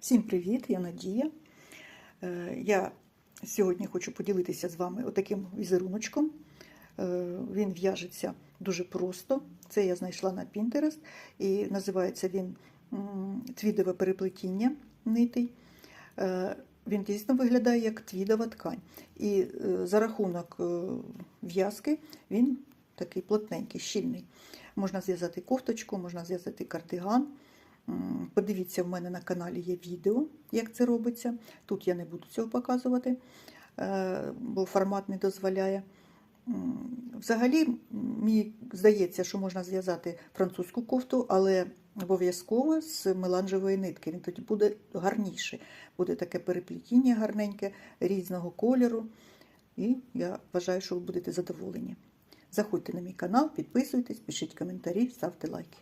Всім привіт, я Надія. Е, Я сьогодні хочу поділитися з вами отаким візеруночком. Е, Він в'яжеться дуже просто. Це я знайшла на Pinterest і називається він твідове переплетіння нитей. Е, Він дійсно виглядає як твідова ткань. І за рахунок в'язки він такий плотненький, щільний. Можна зв'язати кофточку, можна зв'язати кардиган. Подивіться, в мене на каналі є відео, як це робиться. Тут я не буду цього показувати, е, бо формат не дозволяє. Взагалі, мені здається, що можна зв'язати французьку кофту, але обов'язково з меланжевої нитки. Він тоді буде гарніший. Буде таке переплетіння гарненьке, різного кольору. І я вважаю, що ви будете задоволені. Заходьте на мій канал, підписуйтесь, пишіть коментарі, ставте лайки.